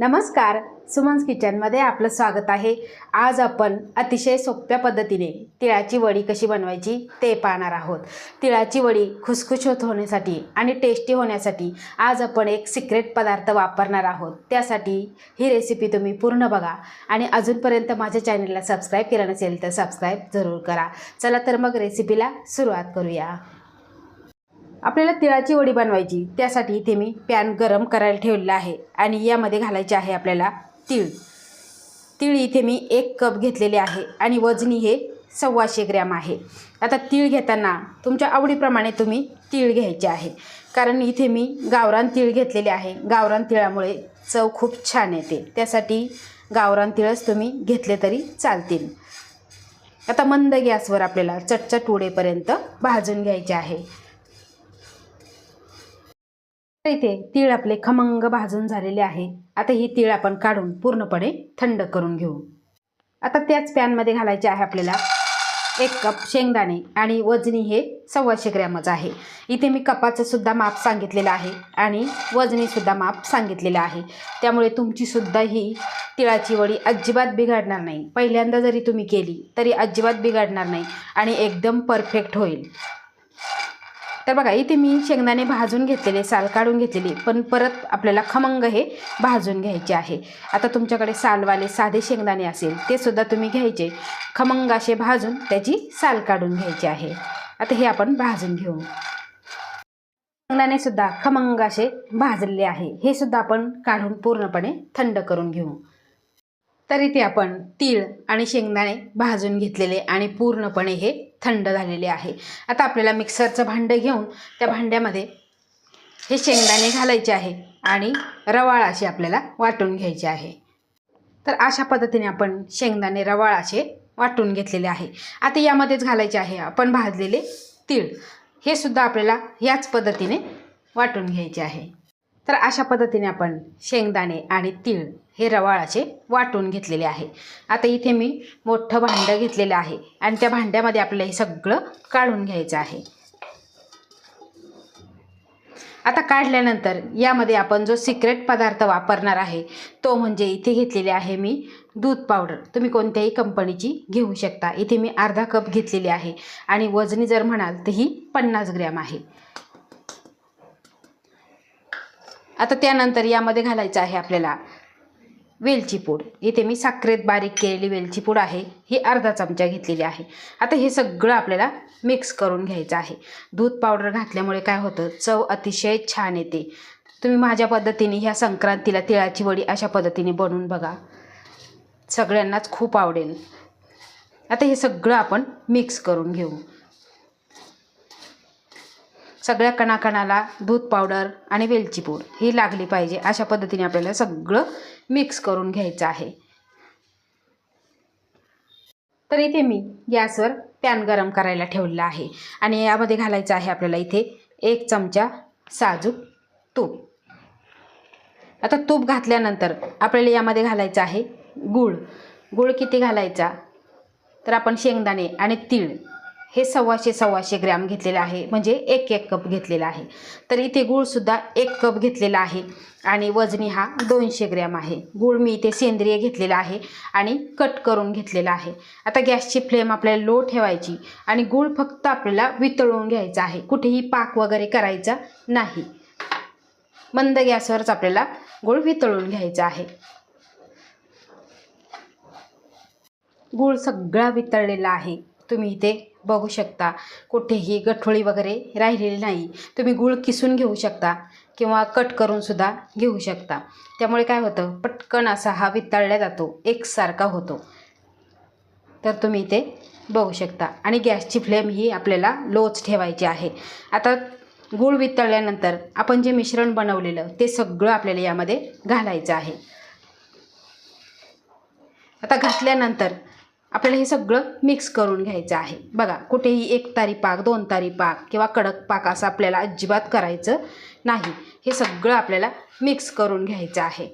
नमस्कार. सुमन्स किचनमध्ये आपलं स्वागत आहे. आज आपण अतिशय सोप्या पद्धतीने तिळाची वडी कशी बनवायची ते पाहणार आहोत. तिळाची वडी खुसखुशीत होण्यासाठी आणि टेस्टी होण्यासाठी आज आपण एक सिक्रेट पदार्थ वापरणार आहोत. त्यासाठी ही रेसिपी तुम्ही पूर्ण बघा आणि अजूनपर्यंत माझ्या चॅनलला सबस्क्राईब केलं नसेल तर सबस्क्राईब जरूर करा. चला तर मग रेसिपीला सुरुवात करूया. आपल्याला तिळाची वडी बनवायची. त्यासाठी इथे मी पॅन गरम करायला ठेवलेला आहे आणि यामध्ये घालायचे आहे आपल्याला तीळ. तीळ इथे मी एक कप घेतलेले आहे आणि वजनी हे सव्वाशे ग्रॅम आहे. आता तीळ घेताना तुमच्या आवडीप्रमाणे तुम्ही तीळ घ्यायचे आहे. कारण इथे मी गावरान तीळ घेतलेले आहे. गावरान तिळामुळे चव खूप छान येते. त्यासाठी गावरान तिळच तुम्ही घेतले तरी चालतील. आता मंद गॅसवर आपल्याला चटचट उडेपर्यंत भाजून घ्यायचे आहे. तर इथे तीळ आपले खमंग भाजून झालेले आहे. आता ही तीळ आपण काढून पूर्णपणे थंड करून घेऊ. आता त्याच पॅनमध्ये घालायचे आहे आपल्याला एक कप शेंगदाणे आणि वजनी हे सव्वाशे ग्रॅमच आहे. इथे मी कपाचं सुद्धा माप सांगितलेलं आहे आणि वजनीसुद्धा माप सांगितलेलं आहे. त्यामुळे तुमचीसुद्धा ही तिळाची वडी अजिबात बिघडणार नाही. पहिल्यांदा जरी तुम्ही केली तरी अजिबात बिघडणार नाही आणि एकदम परफेक्ट होईल. तर बघा इथे मी शेंगदाणे भाजून घेतलेले साल काढून घेतलेली पण परत आपल्याला खमंग हे भाजून घ्यायचे आहे. आता तुमच्याकडे सालवाले साधे शेंगदाणे असेल ते सुद्धा तुम्ही घ्यायचे. खमंग असे भाजून त्याची साल काढून घ्यायची आहे. आता हे आपण भाजून घेऊ. शेंगदाणे सुद्धा खमंग असे भाजलेले आहे. हे सुद्धा आपण काढून पूर्णपणे थंड करून घेऊ. तर इथे आपण तीळ आणि शेंगदाणे भाजून घेतलेले आणि पूर्णपणे हे थंड झालेले आहे. आता आपल्याला मिक्सरचं भांडं घेऊन त्या भांड्यामध्ये हे शेंगदाणे घालायचे आहे आणि रवाळ असे आपल्याला वाटून घ्यायचे आहे. तर अशा पद्धतीने आपण शेंगदाणे रवाळ असे वाटून घेतलेले आहे. आता यामध्येच घालायचे आहे आपण भाजलेले तीळ. हे सुद्धा आपल्याला ह्याच पद्धतीने वाटून घ्यायचे आहे. तर अशा पद्धतीने आपण शेंगदाणे आणि तीळ हे रवाळाचे वाटून घेतलेले आहे. आता इथे मी मोठं भांडं घेतलेलं आहे आणि त्या भांड्यामध्ये आपल्याला हे सगळं काढून घ्यायचं आहे. आता काढल्यानंतर यामध्ये आपण जो सिक्रेट पदार्थ वापरणार आहे तो म्हणजे इथे घेतलेले आहे मी दूध पावडर. तुम्ही कोणत्याही कंपनीची घेऊ शकता. इथे मी अर्धा कप घेतलेली आहे आणि वजनी जर म्हणाल तर ही पन्नास ग्रॅम आहे. आता त्यानंतर यामध्ये घालायचं आहे आपल्याला वेलची पूड. इथे मी साखरेत बारीक केलेली वेलची पूड आहे. ही अर्धा चमचा घेतलेली आहे. आता हे सगळं आपल्याला मिक्स करून घ्यायचं आहे. दूध पावडर घातल्यामुळे काय होतं? चव अतिशय छान येते. तुम्ही माझ्या पद्धतीने ह्या संक्रांतीला तिळाची वडी अशा पद्धतीने बनवून बघा. सगळ्यांनाच खूप आवडेल. आता हे सगळं आपण मिक्स करून घेऊ. सगळ्या कणाकणाला दूध पावडर आणि वेलची पूड ही लागली पाहिजे अशा पद्धतीने आपल्याला सगळं मिक्स करून घ्यायचं आहे. तर इथे मी गॅसवर पॅन गरम करायला ठेवलेला आहे आणि यामध्ये घालायचं आहे आपल्याला इथे एक चमचा साजूक तूप. आता तूप घातल्यानंतर आपल्याला यामध्ये घालायचं आहे गूळ. गूळ किती घालायचा? तर आपण शेंगदाणे आणि तीळ हे सव्वाशे सव्वाशे ग्रॅम घेतलेलं आहे. म्हणजे एक एक कप घेतलेला आहे. तर इथे गूळसुद्धा एक कप घेतलेला आहे. आणि वजनी हा दोनशे ग्रॅम आहे. गूळ मी इथे सेंद्रिय घेतलेला आहे आणि कट करून घेतलेला आहे. आता गॅसची फ्लेम आपल्याला लो ठेवायची आणि गूळ फक्त आपल्याला वितळून घ्यायचा आहे. कुठेही पाक वगैरे करायचा नाही. मंद गॅसवरच आपल्याला गूळ वितळून घ्यायचा आहे. गूळ सगळा वितळलेला आहे. तुम्ही इथे बघू शकता. कुठेही गठोळी वगैरे राहिलेली नाही. तुम्ही गूळ किसून घेऊ शकता किंवा कट करूनसुद्धा घेऊ शकता. त्यामुळे काय होतं? पटकन असा हा वितळला जातो. एकसारखा होतो. तर तुम्ही इथे बघू शकता. आणि गॅसची फ्लेम ही आपल्याला लोच ठेवायची आहे. आता गूळ वितळल्यानंतर आपण जे मिश्रण बनवलेलं ते सगळं आपल्याला यामध्ये घालायचं आहे. आता घातल्यानंतर आपल्याला हे सगळं मिक्स करून घ्यायचं आहे. बघा कुठेही एक तारी पाक दोन तारी पाक किंवा कडक पाक असं आपल्याला अजिबात करायचं नाही. हे सगळं आपल्याला मिक्स करून घ्यायचं आहे.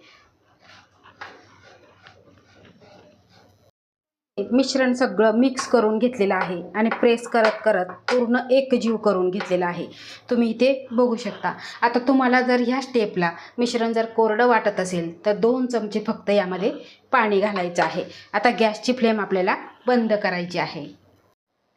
मिश्रण सगळं मिक्स करून घेतलेलं आहे आणि प्रेस करत करत पूर्ण एकजीव करून घेतलेलं आहे. तुम्ही इथे बघू शकता. आता तुम्हाला जर ह्या स्टेपला मिश्रण जर कोरडं वाटत असेल तर दोन चमचे फक्त यामध्ये पाणी घालायचं आहे. आता गॅसची फ्लेम आपल्याला बंद करायची आहे.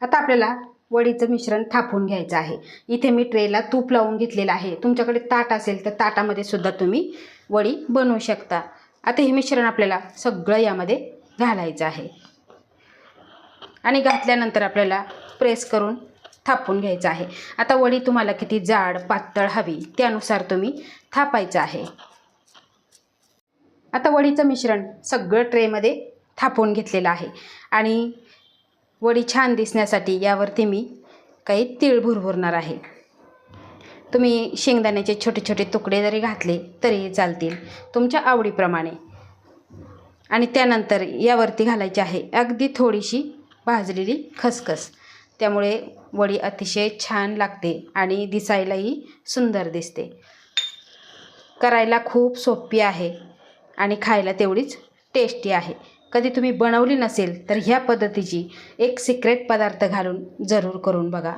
आता आपल्याला वडीचं मिश्रण थापून घ्यायचं आहे. इथे मी ट्रेला तूप लावून घेतलेलं आहे. तुमच्याकडे ताट असेल तर ताटामध्ये सुद्धा तुम्ही वडी बनवू शकता. आता हे मिश्रण आपल्याला सगळं यामध्ये घालायचं आहे. आणि घातल्यानंतर आपल्याला प्रेस करून थापून घ्यायचं आहे. आता वडी तुम्हाला किती जाड पातळ हवी त्यानुसार तुम्ही थापायचं आहे. आता वडीचं मिश्रण सगळं ट्रेमध्ये थापून घेतलेलं आहे. आणि वडी छान दिसण्यासाठी यावरती मी काही तीळ भुरभुरणार आहे. तुम्ही शेंगदाण्याचे छोटे छोटे तुकडे जरी घातले तरीही चालतील तुमच्या आवडीप्रमाणे. आणि त्यानंतर यावरती घालायची आहे अगदी थोडीशी भाजलेली खसखस. त्यामुळे वडी अतिशय छान लागते आणि दिसायलाही सुंदर दिसते. करायला खूप सोपी आहे आणि खायला तेवढीच टेस्टी आहे. कधी तुम्ही बनवली नसेल तर ह्या पद्धतीची एक सिक्रेट पदार्थ घालून जरूर करून बघा.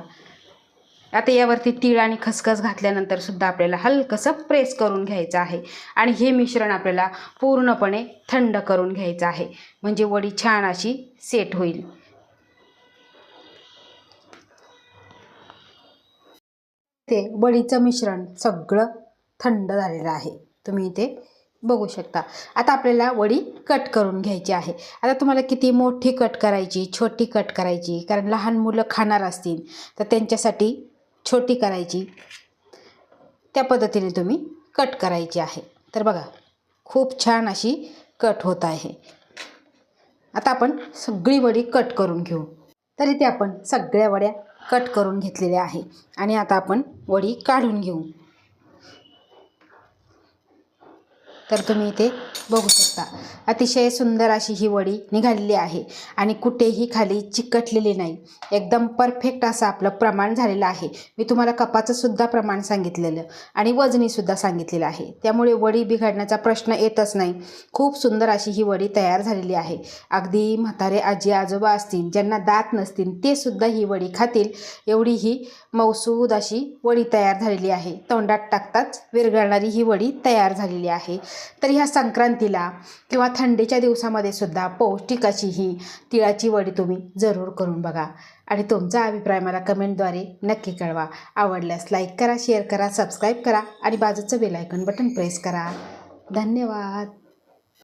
आता यावरती तीळ आणि खसखस घातल्यानंतर सुद्धा आपल्याला हलकंसं प्रेस करून घ्यायचं आहे आणि हे मिश्रण आपल्याला पूर्णपणे थंड करून घ्यायचं आहे. म्हणजे वडी छान अशी सेट होईल. ते वडीचं मिश्रण सगळं थंड झालेलं आहे. तुम्ही इथे बघू शकता. आता आपल्याला वडी कट करून घ्यायची आहे. आता तुम्हाला किती मोठी कट करायची छोटी कट करायची कारण लहान मुलं खाणार असतील तर त्यांच्यासाठी छोटी करायची. त्या पद्धतीने तुम्ही कट करायची आहे. तर बघा खूप छान अशी कट होत आहे. आता आपण सगळी वडी कट करून घेऊ. तर इथे आपण सगळ्या वड्या कट करून घेतलेले आहे. आणि आता आपण वडी काढून घेऊ. तर तुम्ही इथे बघू शकता. अतिशय सुंदर अशी ही वडी निघालेली आहे आणि कुठेही खाली चिकटलेली नाही. एकदम परफेक्ट असं आपलं प्रमाण झालेलं आहे. मी तुम्हाला कपाचं सुद्धा प्रमाण सांगितलेलं आणि वजनीसुद्धा सांगितलेलं आहे. त्यामुळे वडी बिघडण्याचा प्रश्न येतच नाही. खूप सुंदर अशी ही वडी तयार झालेली आहे. अगदी म्हातारे आजी आजोबा असतील ज्यांना दात नसतील ते सुद्धा ही वडी खातील. एवढी ही मौसूद अशी वडी तयार झालेली आहे. तोंडात टाकताच विरघळणारी ही वडी तयार झालेली आहे. तर ह्या संक्रांतीला किंवा थंडीच्या दिवसामध्ये सुद्धा पौष्टिक अशी ही तिळाची वडी तुम्ही जरूर करून बघा. आणि तुमचा अभिप्राय मला कमेंटद्वारे नक्की कळवा. आवडल्यास लाईक करा शेअर करा सबस्क्राईब करा आणि बाजूचं बेलायकन बटन प्रेस करा. धन्यवाद!